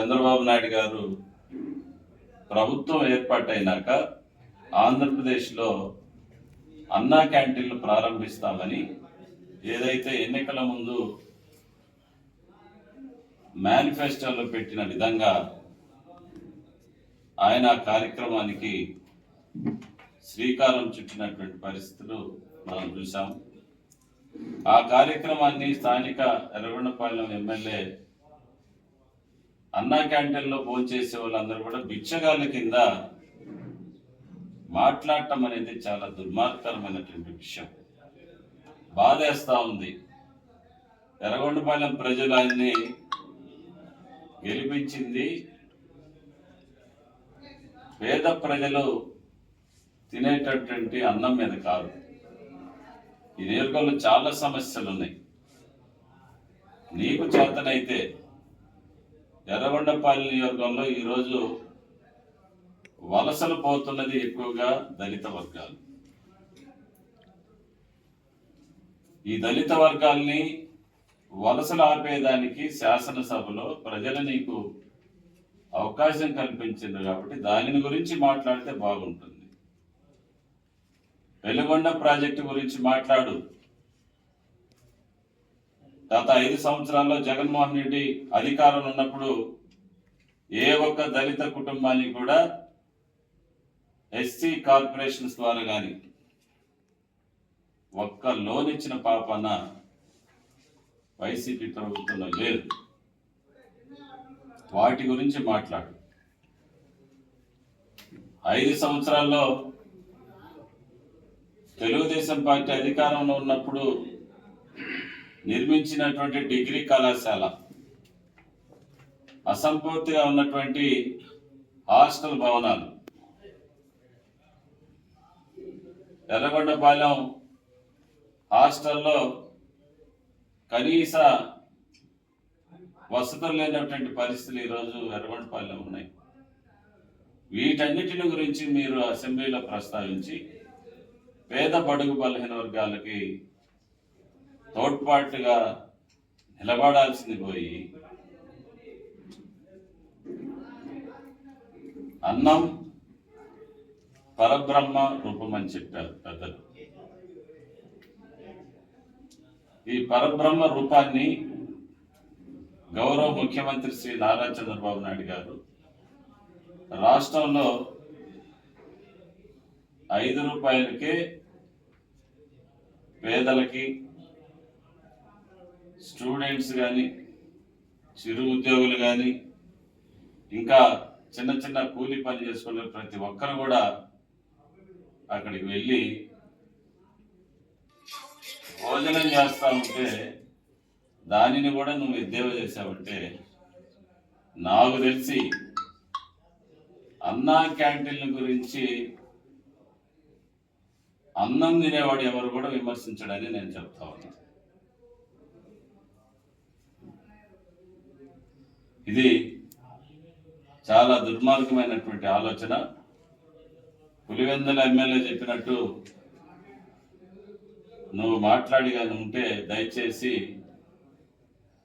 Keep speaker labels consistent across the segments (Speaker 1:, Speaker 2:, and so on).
Speaker 1: చంద్రబాబు నాయుడు గారు ప్రభుత్వం ఏర్పాటైనాక ఆంధ్రప్రదేశ్లో అన్నా క్యాంటీన్లు ప్రారంభిస్తామని ఏదైతే ఎన్నికల ముందు మేనిఫెస్టోలో పెట్టిన విధంగా ఆయన కార్యక్రమానికి శ్రీకారం చుట్టినటువంటి పరిస్థితులు మనం చూసాం ఆ కార్యక్రమాన్ని స్థానిక ఎర్రగొండపాలెం ఎమ్మెల్యే అన్నా క్యాంటీన్లో భోంచేసే వాళ్ళందరూ కూడా బిచ్చగాళ్ళ కింద మాట్లాడటం అనేది చాలా దుర్మార్గకరమైనటువంటి విషయం. బాధేస్తా ఉంది. ఎర్రగొండపాలెం ప్రజలు ఆయన్ని గెలిపించింది. పేద ప్రజలు తినేటటువంటి అన్నం మీద కాదు. ఈ నియోజకవర్గంలో చాలా సమస్యలు ఉన్నాయి నీకు చేతనైతే ఎర్రగొండపాలెం నియోజకవర్గంలో ఈరోజు వలసలు పోతున్నది ఎక్కువగా దళిత వర్గాలు. ఈ దళిత వర్గాల్ని వలసలు ఆపేదానికి శాసనసభలో ప్రజలు నీకు అవకాశం కల్పించింది కాబట్టి దానిని గురించి మాట్లాడితే బాగుంటుంది. వెలుగొండ ప్రాజెక్టు గురించి మాట్లాడు. గత ఐదు సంవత్సరాల్లో జగన్మోహన్ రెడ్డి అధికారంలో ఉన్నప్పుడు ఏ ఒక్క దళిత కుటుంబానికి కూడా ఎస్సీ కార్పొరేషన్స్ ద్వారా కానీ ఒక్క లోన్ ఇచ్చిన పాపన వైసీపీ ప్రభుత్వంలో లేదు. వాటి గురించి మాట్లాడు. ఐదు సంవత్సరాల్లో తెలుగుదేశం పార్టీ అధికారంలో ఉన్నప్పుడు నిర్మించినటువంటి డిగ్రీ కళాశాల. అసంపూర్తిగా ఉన్నటువంటి హాస్టల్ భవనాలు. ఎర్రగొండపాలెం హాస్టల్లో కనీస వసతులు లేనటువంటి పరిస్థితులు ఈరోజు ఎర్రగొండపాలెం ఉన్నాయి. వీటన్నిటిని గురించి మీరు అసెంబ్లీలో ప్రస్తావించి పేద బడుగు బలహీన వర్గాలకి తోడ్పాటుగా నిలబడాల్సింది పోయి అన్నం పరబ్రహ్మ రూపం అని చెప్పారు పెద్దలు. ఈ పరబ్రహ్మ రూపాన్ని గౌరవ ముఖ్యమంత్రి శ్రీ నారా చంద్రబాబు నాయుడు గారు రాష్ట్రంలో ఐదు రూపాయలకే పేదలకి స్టూడెంట్స్ కానీ చిరు ఉద్యోగులు కానీ ఇంకా చిన్న చిన్న కూలి పని చేసుకునే ప్రతి ఒక్కరు కూడా అక్కడికి వెళ్ళి భోజనం చేస్తా ఉంటే దానిని కూడా నువ్వు ఎద్దేవ చేసావంటే నాకు తెలిసి అన్నా క్యాంటీన్ల గురించి అన్నం తినేవాడు ఎవరు కూడా విమర్శించడని నేను చెప్తా ఉన్నాను ఇది చాలా దుర్మార్గమైనటువంటి ఆలోచన. పులివెందుల ఎమ్మెల్యే చెప్పినట్టు నువ్వు మాట్లాడి కానీ ఉంటే దయచేసి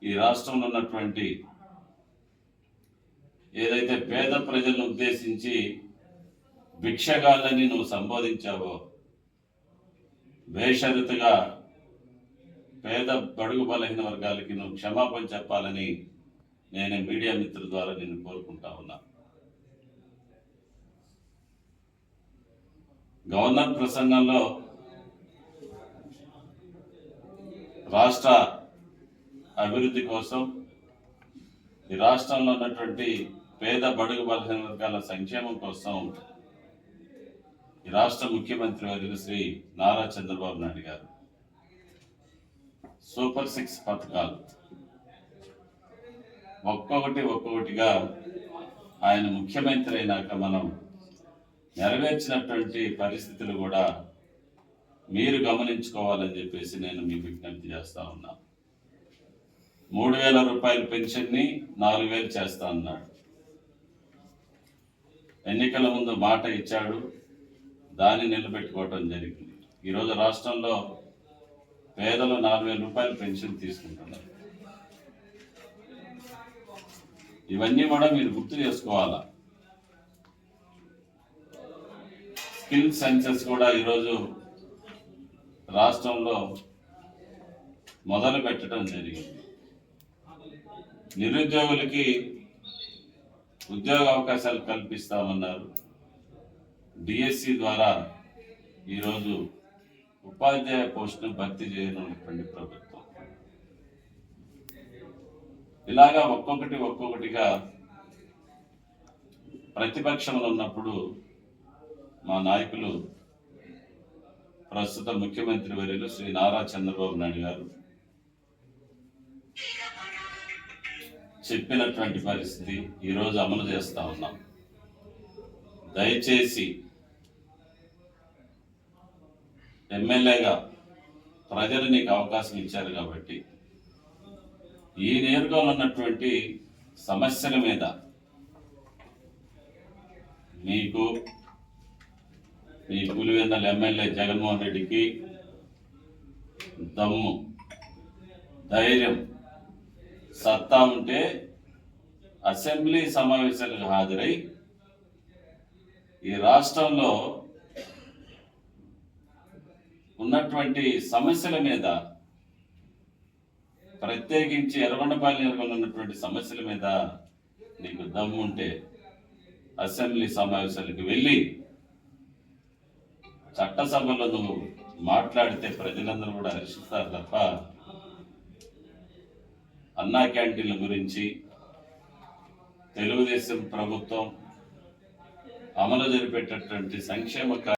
Speaker 1: ఈ రాష్ట్రంలో ఉన్నటువంటి ఏదైతే పేద ప్రజలను ఉద్దేశించి భిక్షగాళ్ళని నువ్వు సంబోధించావో బేషరతుగా పేద బడుగు బలహీన వర్గాలకి నువ్వు క్షమాపణ చెప్పాలని నేను మీడియా మిత్రుల ద్వారా నేను కోరుకుంటా ఉన్నా. గవర్నర్ ప్రసంగంలో రాష్ట్ర అభివృద్ధి కోసం ఈ రాష్ట్రంలో ఉన్నటువంటి పేద బడుగు బలహీన వర్గాల సంక్షేమం కోసం ఈ రాష్ట్ర ముఖ్యమంత్రి వర్యులు శ్రీ నారా చంద్రబాబు నాయుడు గారు సూపర్ సిక్స్ పథకాలు ఒక్కొక్కటి ఒక్కొక్కటిగా ఆయన ముఖ్యమంత్రి అయినాక మనం నెరవేర్చినటువంటి పరిస్థితులు కూడా మీరు గమనించుకోవాలని చెప్పేసి నేను మీ విజ్ఞప్తి చేస్తా ఉన్నా. మూడు వేల రూపాయల పెన్షన్ని నాలుగు వేలు చేస్తా అన్నాడు. ఎన్నికల ముందు మాట ఇచ్చాడు. దాన్ని నిలబెట్టుకోవటం జరిగింది. ఈరోజు రాష్ట్రంలో పేదలు నాలుగు వేల రూపాయల పెన్షన్ తీసుకుంటున్నారు. ఇవన్నీ కూడా మీరు గుర్తు చేసుకోవాలా? స్కిల్ సెన్సెస్ కూడా ఈరోజు రాష్ట్రంలో మొదలు పెట్టడం జరిగింది. నిరుద్యోగులకి ఉద్యోగ అవకాశాలు కల్పిస్తామన్నారు. డిఎస్సి ద్వారా ఈరోజు ఉపాధ్యాయ పోస్టును భర్తీ చేయనున్నటువంటి ప్రభుత్వం. ఇలాగా ఒక్కొక్కటి ఒక్కొక్కటిగా ప్రతిపక్షంలో ఉన్నప్పుడు మా నాయకులు ప్రస్తుత ముఖ్యమంత్రి వర్యులు శ్రీ నారా చంద్రబాబు నాయుడు గారు చెప్పినటువంటి పరిస్థితి ఈరోజు అమలు చేస్తా ఉన్నాం. దయచేసి ఎమ్మెల్యేగా ప్రజలు నీకు అవకాశం ఇచ్చారు కాబట్టి ఈ నియోజకవర్గంలో ఉన్నటువంటి సమస్యల మీద మీకు మీ పులివెందల ఎమ్మెల్యే జగన్మోహన్ రెడ్డికి దమ్ము ధైర్యం సత్తా ఉంటే అసెంబ్లీ సమావేశాలకు హాజరై ఈ రాష్ట్రంలో ఉన్నటువంటి సమస్యల మీద ప్రత్యేకించి ఎర్రగొండపాలెం నియోజకవర్గంలో ఉన్నటువంటి సమస్యల మీద నీకు దమ్ము ఉంటే అసెంబ్లీ సమావేశాలకు వెళ్ళి చట్టసభలో నువ్వు మాట్లాడితే ప్రజలందరూ కూడా హర్షిస్తారు తప్ప అన్నా క్యాంటీన్ల గురించి తెలుగుదేశం ప్రభుత్వం అమలు జరిపేటటువంటి సంక్షేమ